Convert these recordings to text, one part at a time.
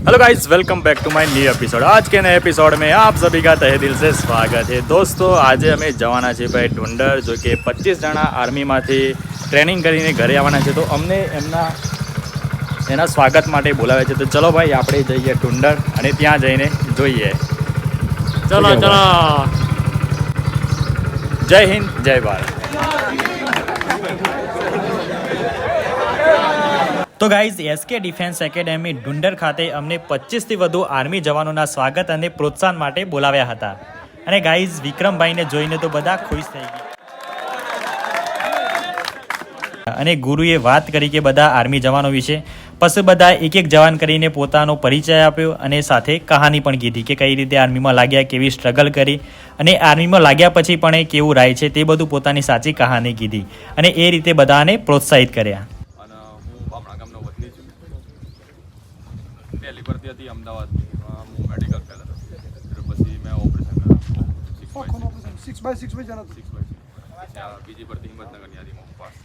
hello guys welcome back to my new episode आज के नए एपिसोड में आप सभी का तहे दिल से સ્વાગત છે દોસ્તો આજે અમે જવાના છીએ ભાઈ ઢુંડર જો કે પચીસ જણા આર્મીમાંથી ટ્રેનિંગ કરીને ઘરે આવવાના છે તો અમને એમના એના સ્વાગત માટે બોલાવે છે તો ચલો ભાઈ આપણે જઈએ ઢુંડર અને ત્યાં જઈને જોઈએ ચલો શું ચલો જય હિન્દ જય ભારત તો guys SK defence academy Dundar ખાતે અમને પચીસથી વધુ આર્મી જવાનોના સ્વાગત અને પ્રોત્સાહન માટે બોલાવ્યા હતા. અને ગાઈઝ વિક્રમભાઈને જોઈને તો બધા ખુશ થઈ ગયા. અને ગુરુએ વાત કરી કે બધા આર્મી જવાનો વિશે. પછી બધા એક એક જવાન કરીને પોતાનો પરિચય આપ્યો અને સાથે કહાની પણ કીધી કે કઈ રીતે આર્મીમાં લાગ્યા, કેવી સ્ટ્રગલ કરી. અને આર્મીમાં લાગ્યા પછી પણ એ કેવું રાય છે તે બધું પોતાની સાચી કહાની કીધી. અને એ રીતે બધાને પ્રોત્સાહિત કર્યા અને હું આપણા ગામનો વતની છું પહેલી ભરતી હતી અમદાવાદની. એમાં હું મેડિકલ ફેલ હતો. પછી મેં ઓપરેશન કર્યું. Six by six by six by six by બીજી ભરતી હિંમતનગરની હતી હું પાસ.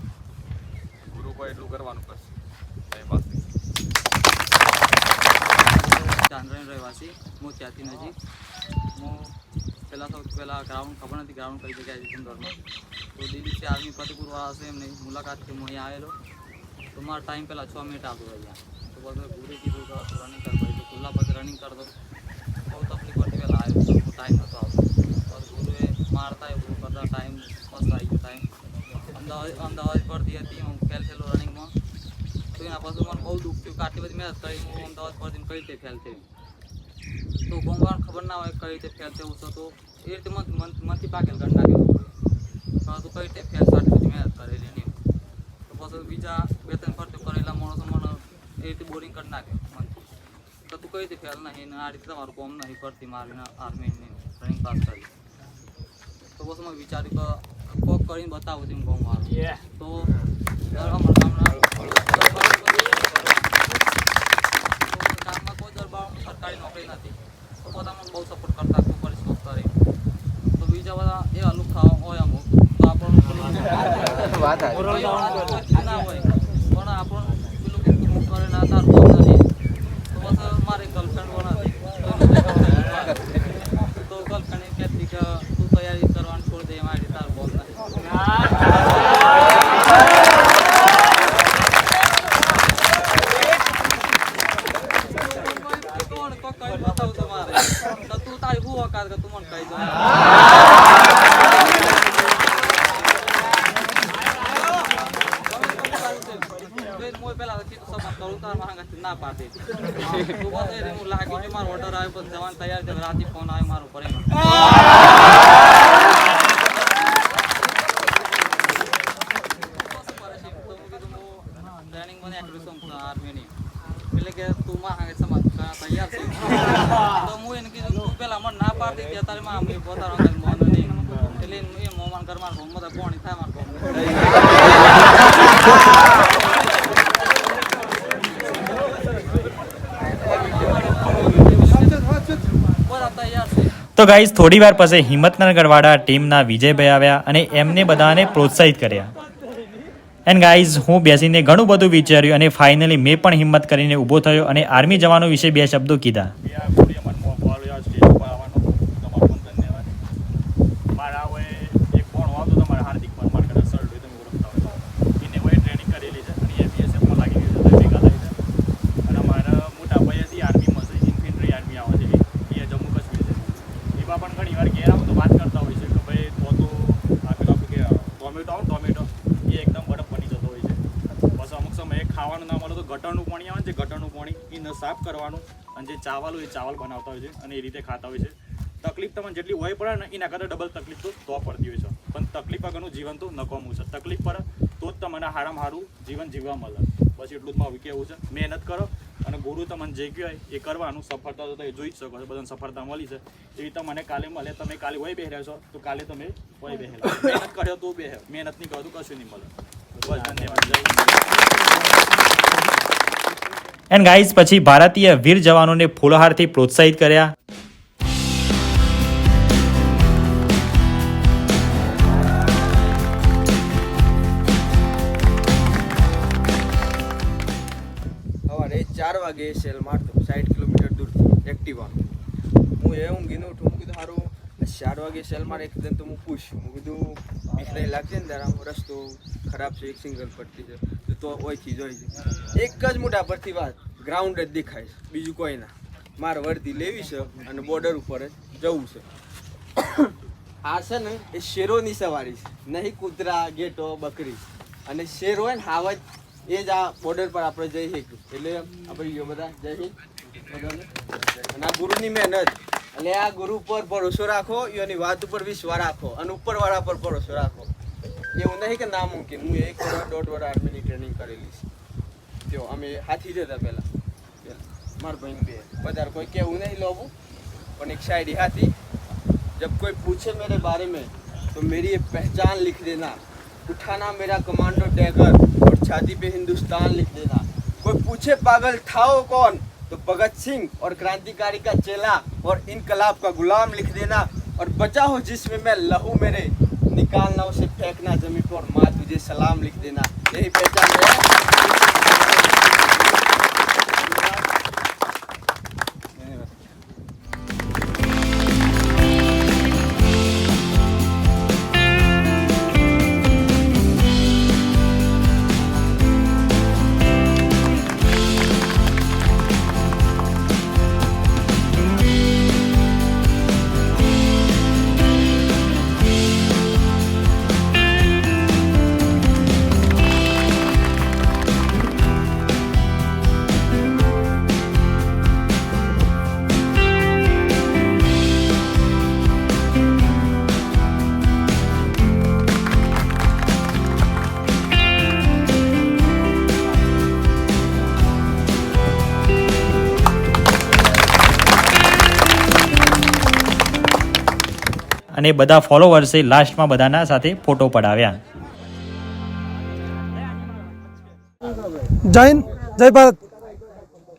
ગુરુ કોઈ એટલું કરવાનું બસ. એ પાસ ચાંદ્રાની રહેવાસી. હું ત્યાંથી નજીક. હું પહેલાં સૌથી પહેલાં ગ્રાઉન્ડ ખબર નથી ગ્રાઉન્ડ કઈ જગ્યાએ છે સુંદરમાં. તો દિલ્હીથી આર્મી ફતેપુરવાળા હશે એમની મુલાકાતથી હું અહીંયા આવેલો. તો મારો ટાઈમ પહેલાં છ મિનિટ આવતો અહીંયા તો બધું પૂરી કીધું કે રનિંગ કરતો તો ખુલ્લા પગે રનિંગ કરતો બહુ તકલીફ પડતી પહેલાં આવ્યો ટાઈમ નહોતો આવતો. તો ગુરુએ મારતા એ બધું કરતા ટાઈમ મસ્ત આવી ગયો ટાઈમ અમદાવાદ અમદાવાદ પરથી હતી, હું ફેલ થયેલો રનિંગમાં તો એના પછી મને બહુ દુઃખ થયું કે બધી મહેનત કરી, હું અમદાવાદ પરથી કઈ રીતે ફેલ થયું? તો ગોમવાર ખબર ના હોય કઈ રીતે ફેલ થયું તો એ રીતે મન, મન- મનથી પાકેલ કરી નાખ્યો પરંતુ કઈ રીતે ફેલ આટલી બધી મહેનત કરેલી તો પછી બીજા બે ત્રણ ફરતી કરેલા માણસો મને એ રીતે બોરિંગ કરી નાખે. મનથી તો તું કઈ રીતે ફેલ નહીં ને આ રીતે તમારું કોમ નહીં કરતી મારીને આર્મીની રનિંગ પાસ કરી. તો પછી મેં વિચાર્યું કે કોક કરીને બતાવું છું કોમ મારું. તો અમારા ગામના કોઈ દરબાર સરકારી નોકરી નથી. તો બધા બહુ સપોર્ટ કરતા તું કરીશ તો તો બીજા બધા એ લુખા હોય અમુક. તો આપણને પેલું કોઈ વાળા ના હોય પણ આપણને પેલું કે તું કરે ના તાર કોમ નથી તો બસ મારી ગર્લફ્રેન્ડ પણ હતી તો ગર્લફ્રેન્ડ કહેતી તું તૈયારી કરવાનું છોડી દે મારી તાર બોલ નથી તો તારી હું ઓકાત કે તું મને કહી દો. પેલા કીધું સપન કરું તાર ના પાડતી બસ એ હું લાગી મારો ઓર્ડર આવ્યો જવાન તૈયાર છે, રાતે ફોન આવ્યો, મારો પડે ટ્રેનિંગ મને આટલું છું આર્મીની એટલે કે તું માં હાંગે સમાજ તૈયાર છે તો હું એને કીધું તું પેલા તો પોણી થાય માર બધા તો ગાઈઝ થોડી વાર પછી હિંમતનગરવાળા ટીમના વિજયભાઈ આવ્યા અને એમને બધાને પ્રોત્સાહિત કર્યા. એન્ડ ગાઈઝ હું બેસીને ઘણું બધું વિચાર્યું અને ફાઇનલી મેં પણ હિંમત કરીને ઊભો થયો અને આર્મી જવાનો વિશે બે શબ્દો કીધા મારા હવે એક ફોન આવતો તમારે હાર્દિક પરમાર કદાચ સર હોય તમે ઓળખતા હોય એને હોય ટ્રેનિંગ કરેલી છે અને એ બીએસએફમાં લાગી ગયું છે તો ભેગા થાય છે અને અમારા મોટા ભાઈ આર્મીમાં છે ઇન્ફેન્ટ્રી આર્મી આવે છે એ જમ્મુ કાશ્મીર છે એમાં પણ ઘણી વાર ઘેર આવું તો વાત કરતા હોય છે કે ભાઈ તો તો આ પેલું આપણું કે ટોમેટો આવે ટોમેટો એ એકદમ બરફ બની જતો હોય છે. બસ અમુક સમયે ખાવાનું ના મળે તો ગટરનું પાણી આવે ને જે ગટરનું પાણી એને સાફ કરવાનું અને જે ચાવલ હોય એ ચાવલ બનાવતા હોય છે અને એ રીતે ખાતા હોય છે. તકલીફ તમને જેટલી હોય પડે ને એના કરતાં ડબલ તકલીફ તો તો પડતી હોય છે. પણ તકલીફ વગરનું જીવન તો નકામું છે. તકલીફ પડે તો જ તમને હારામાં સારું જીવન જીવવા મળે. બસ એટલું જ મારું કહેવું છે. મહેનત કરો. અને ગુરુ તમને જે કહેવાય એ કરવાનું. સફળતા તો તમે જોઈ જ શકો છો, બધાને સફળતા મળી છે. એવી રીતે મને કાલે મળે, તમે કાલે હોય બેહ્યા છો, તો કાલે તમે હોય બેહેલા મહેનત કર્યો તો બે મહેનત નહીં કરો તો કશું નહીં મળે. બસ, ધન્યવાદ. એન્ડ ગાઈઝ પછી ભારતીય વીર જવાનોને ફૂલહારથી પ્રોત્સાહિત કર્યા. વાગે સેલ મારતો સાઠ કિલોમીટર એક્ટિવા હું એ ઊંઘીને ઉઠું, હું કીધું સારું ચાર વાગે સેલ મારે એકદમ તો હું પૂછ હું કીધું, બીક લાગશે ને તારા, રસ્તો ખરાબ છે, એક સિંગલ પટ્ટી છે, તો તો ઓયથી જોઈ છે એક જ મોટા પરથી વાત ગ્રાઉન્ડ જ દેખાય છે, બીજું કોઈ ના. મારે વર્દી લેવી છે અને બોર્ડર ઉપર જ જવું છે. આ છે ને, એ શેરોની સવારી છે, નહીં કૂતરા, ગેટો, બકરી. અને શેર હોય ને હાવજ એ જ આ બોર્ડર પર આપણે જઈ શકીએ. એટલે આપણે ગયો બધા, જય હિન્દ. અને આ ગુરુની મહેનત. એટલે આ ગુરુ પર ભરોસો રાખો, એની વાત ઉપર વિશ્વાસ રાખો, અને ઉપરવાળા પર ભરોસો રાખો. એવું નહીં કે ના મૂકી હું એક વર્ષ દોઢ વર્ષ આર્મીની ટ્રેનિંગ કરેલી છે. તેઓ અમે હાથી જતા પહેલાં. મારા બહેન બે. બજાર કોઈ કહેવું નહીં લોવું પણ એક શાયરી હતી જબ કોઈ પૂછે મેરે બારે મેં, તો મેરી એ પહેચાન લિખ દેના उठाना मेरा कमांडो डैगर और छाती पे हिंदुस्तान लिख देना। कोई पूछे, पागल था वो कौन? तो भगत सिंह और क्रांतिकारी का चेला और इनकलाब का गुलाम लिख देना और बचा हो जिसमें मैं लहू मेरे। निकालना उसे, फेंकना ज़मीन पर माँ तुझे सलाम लिख देना। यही पहचान है અને બધા ફોલોવર્સે લાસ્ટમાં બધાના સાથે ફોટો પડાવ્યા. જય જય Bharat.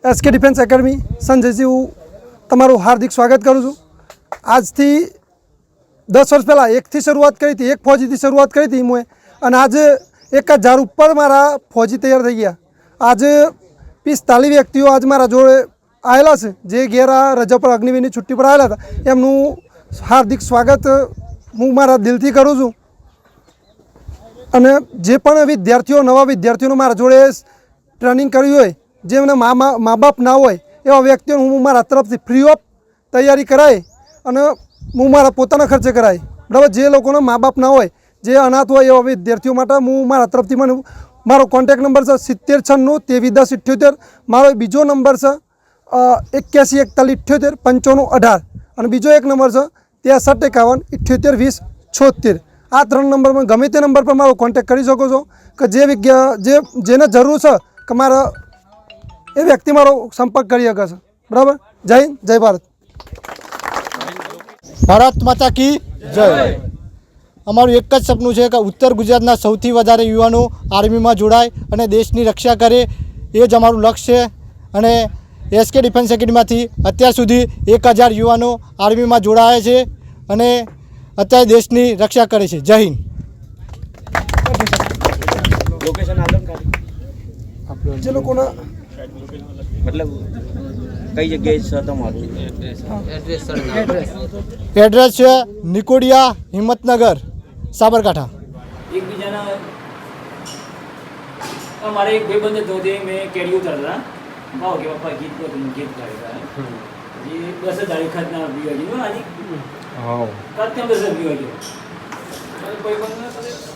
SK defence academy Sanjayji, હું તમારું હાર્દિક સ્વાગત કરું છું. આજથી દસ વર્ષ પહેલાં એકથી શરૂઆત કરી હતી, એક ફોજીથી શરૂઆત કરી હતી મેં અને આજે એક હજાર ઉપર મારા ફોજી તૈયાર થઈ ગયા. આજે પિસ્તાલીસ વ્યક્તિઓ આજ મારા જોડે આવેલા છે, જે ઘેર આ રજા પર, અગ્નિવીરની છુટ્ટી પર આવેલા હતા. એમનું હાર્દિક સ્વાગત, હું મારા દિલથી કરું છું. અને જે પણ વિદ્યાર્થીઓ, નવા વિદ્યાર્થીઓને મારા જોડે ટ્રેનિંગ કર્યું હોય જેમને મા મા બાપ ના હોય, એવા વ્યક્તિઓને હું મારા તરફથી ફ્રી ઓફ તૈયારી કરાય અને હું મારા પોતાના ખર્ચે કરાય. બરાબર, જે લોકોના મા બાપ ના હોય, જે અનાથ હોય એવા વિદ્યાર્થીઓ માટે હું મારા તરફથી મને મારો કોન્ટેક નંબર છે સિત્તેર છન્નું તેવી દસ ઇઠ્યોતેર, મારો બીજો નંબર છે એક્યાસી એકતાલીસ ઇઠ્યોતેર પંચાણું અઢાર. અને બીજો એક નંબર છે ત્રેસઠ એકાવન, ઇઠ્યોતેર, વીસ, છોતેર. આ ત્રણ નંબરમાં ગમે તે નંબર પર મારો કોન્ટેક કરી શકો છો, કે જે જે, જેને જરૂર છે, કે મારા, એ વ્યક્તિ મારો સંપર્ક કરી શકે છે. બરાબર? જય હિન્દ, જય ભારત. ભારત માતા કી જય. અમારું એક જ સપનું છે કે ઉત્તર ગુજરાતના સૌથી વધારે યુવાનો આર્મીમાં જોડાય અને દેશની રક્ષા કરે, એ જ અમારું લક્ષ્ય છે. અને એસકે ડિફેન્સ એકેડમીમાંથી અત્યાર સુધી એક હજાર યુવાનો આર્મીમાં જોડાયા છે અને અત્યારે દેશની રક્ષા કરે છે. જય હિન્દ. જે લોકોના મતલબ કઈ જગ્યાએ છે તમારું એડ્રેસ છે નિકોડિયા હિંમતનગર સાબરકાંઠા. એકબીજાના અમારે એક ભાઈબંધ હતો તે મેં કેરી ઉતારતા ભાવ કે પપ્પા ગીત પર ગીત ગાયતા જે દસ હજાર એખાદ ના પીવા જેવું આજે કાત્યા દસ હજાર પીવા જેવું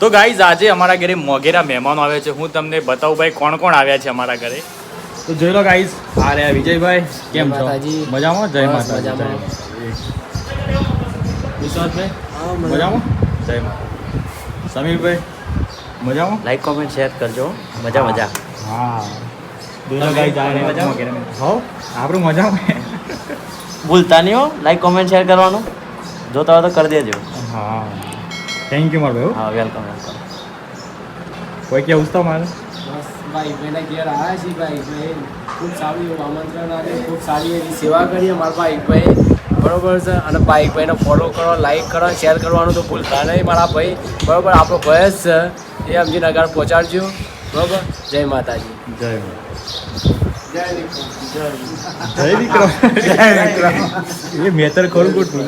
તો ગાઈઝ આજે અમારા ઘરે મોગેરા મહેમાનો આવે છે. હું તમને બતાવું ભાઈ કોણ કોણ આવ્યા છે અમારા ઘરે? તો જોઈ લો ગાઈઝ આ રહ્યા વિજયભાઈ. કેમ છો? મજામાં? જય માતા વિશ્વાસભાઈ? મજામાં? જય માતા સમીરભાઈ? મજામાં? લાઈક કોમેન્ટ શેર કરજો. મજા મજા. હા. ગાઈઝ આ રહ્યા હો આપણું મજામાં. ભૂલતા નહીં હો. લાઈક કોમેન્ટ શેર કરવાનું. જોતા હોય તો કરી દેજો. હા. થેન્ક યુ મારો ભાઈ હા. વેલકમ વેલકમ કોઈ કેવું છે બસ ભાઈ ભાઈના ઘેર આવ્યા છે ભાઈ ભાઈ. ખૂબ સારું એવું આમંત્રણ આવે ખૂબ સારી એવી સેવા કરીએ મારા ભાઈ ભાઈ. બરોબર છે? અને ભાઈ ભાઈને ફોલો કરો લાઈક કરો શેર કરવાનું તો ભૂલતા નહીં મારા ભાઈ. બરોબર? આપણો ભય જ છે. એ અમજી નગર પહોંચાડજો. બરોબર? જય માતાજી. જય જય વિક્રમ. જય વિક્રમ. એ મેતર ખોલ ગોઠવું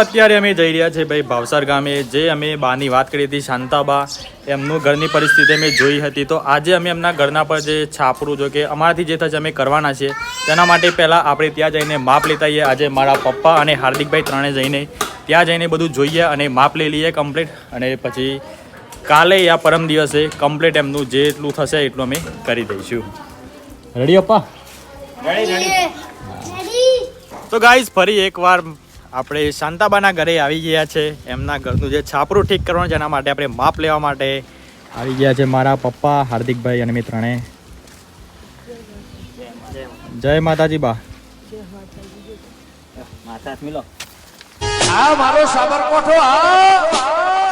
અત્યારે અમે જઈ રહ્યા છીએ ભાઈ ભાવસર ગામે. જે અમે બાની વાત કરી હતી શાંતાબા એમનું ઘરની પરિસ્થિતિ અમે જોઈ હતી. તો આજે અમે એમના ઘરના પર જે છાપરું જો કે અમારાથી જે થશે અમે કરવાના છે તેના માટે પહેલાં આપણે ત્યાં જઈને માપ લેતા આવીએ. આજે મારા પપ્પા અને હાર્દિકભાઈ ત્રણે જઈને ત્યાં જઈને બધું જોઈએ અને માપ લઈ લઈએ કમ્પ્લીટ અને પછી કાલે યા પરમ દિવસે કમ્પ્લીટ એમનું જેટલું થશે એટલું અમે કરી દઈશું. રેડી અપ્પા? તો ગાઈઝ ફરી એકવાર આપણે શાંતાબાના ઘરે આવી ગયા છે. એમના ઘરનું જે છાપરું ઠીક કરવાનું છે એના માટે આપણે માપ લેવા માટે આવી ગયા છે મારા પપ્પા હાર્દિકભાઈ અને મેં ત્રણે જય માતાજી બા. માથા મિલો આ મારો સાબરકોઠો આ